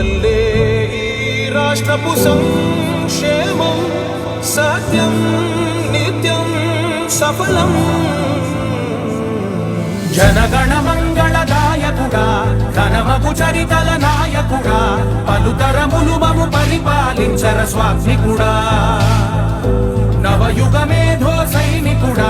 వల్లే ఈ రాష్ట్రపు సంక్షేమం సత్యం నిత్యం సఫలం. జనగణ మంగళదాయకుడా ఘనమగు చరితల నాయకుడా పలుతరములు మము పరిపాలించర స్వామికుడా నవయుగ మేధో సైనికుడా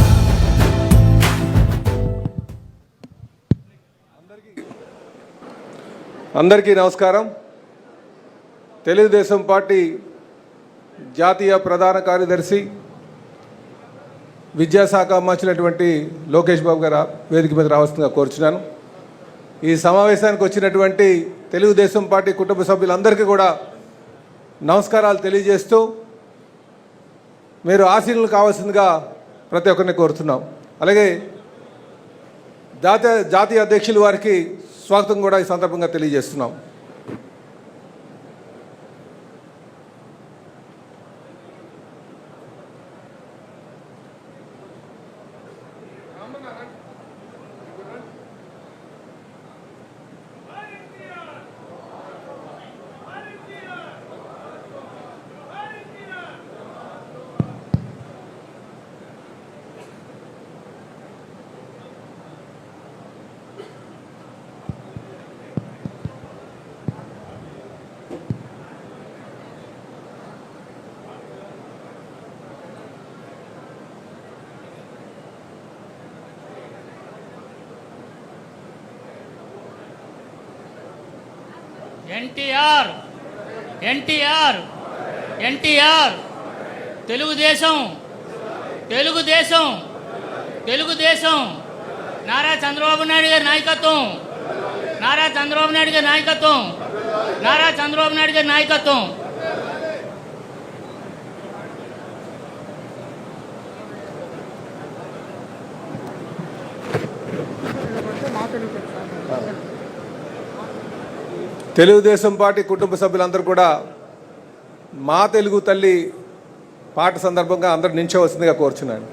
అందరికీ నమస్కారం. తెలుగుదేశం పార్టీ జాతీయ ప్రధాన కార్యదర్శి విద్యాశాఖ మంచినటువంటి లోకేష్ బాబు గారు వేదిక మీద రావాల్సిందిగా కోరుచున్నాను. ఈ సమావేశానికి వచ్చినటువంటి తెలుగుదేశం పార్టీ కుటుంబ సభ్యులందరికీ కూడా నమస్కారాలు తెలియజేస్తూ మీరు ఆశీనులు కావాల్సిందిగా ప్రతి ఒక్కరిని కోరుతున్నాం. అలాగే జాతీయ జాతీయ అధ్యక్షులు వారికి స్వాగతం కూడా ఈ సందర్భంగా తెలియజేస్తున్నాం. ఎన్టీఆర్ ఎన్టీఆర్ ఎన్టీఆర్ తెలుగుదేశం తెలుగుదేశం తెలుగుదేశం. నారా చంద్రబాబు నాయుడు గారి నాయకత్వం నారా చంద్రబాబు నాయుడు గారి నాయకత్వం నారా చంద్రబాబు నాయుడు గారి నాయకత్వం. తెలుగుదేశం పార్టీ కుటుంబ సభ్యులందరూ కూడా మా తెలుగు తల్లి పాట సందర్భంగా అందరూ నించవలసిందిగా కోరుచున్నాను.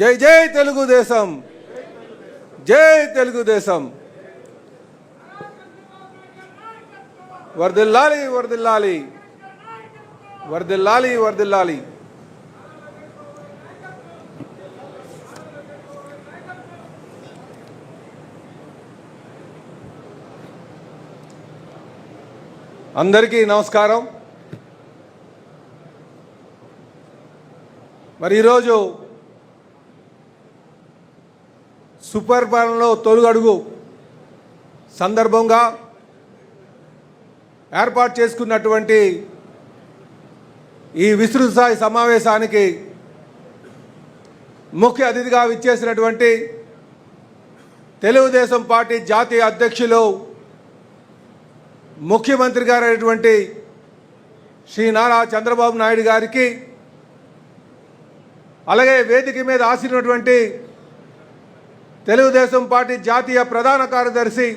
జై జై తెలుగుదేశం. జై తెలుగుదేశం. వర్దిల్లాలి వర్దిల్లాలి. వర్దిల్లాలి వర్దిల్లాలి. అందరికీ నమస్కారం. మరి ఈరోజు సూపర్ పాలనలో తొలుగడుగు సందర్భంగా ఏర్పాటు చేసుకున్నటువంటి ఈ విస్తృత స్థాయి సమావేశానికి ముఖ్య అతిథిగా విచ్చేసినటువంటి తెలుగుదేశం పార్టీ జాతీయ అధ్యక్షులు ముఖ్యమంత్రి గారైనటువంటి శ్రీ నారా చంద్రబాబు నాయుడు గారికి అలాగే వేదిక మీద ఆసినటువంటి తెలుగుదేశం పార్టీ జాతీయ ప్రధాన కార్యదర్శి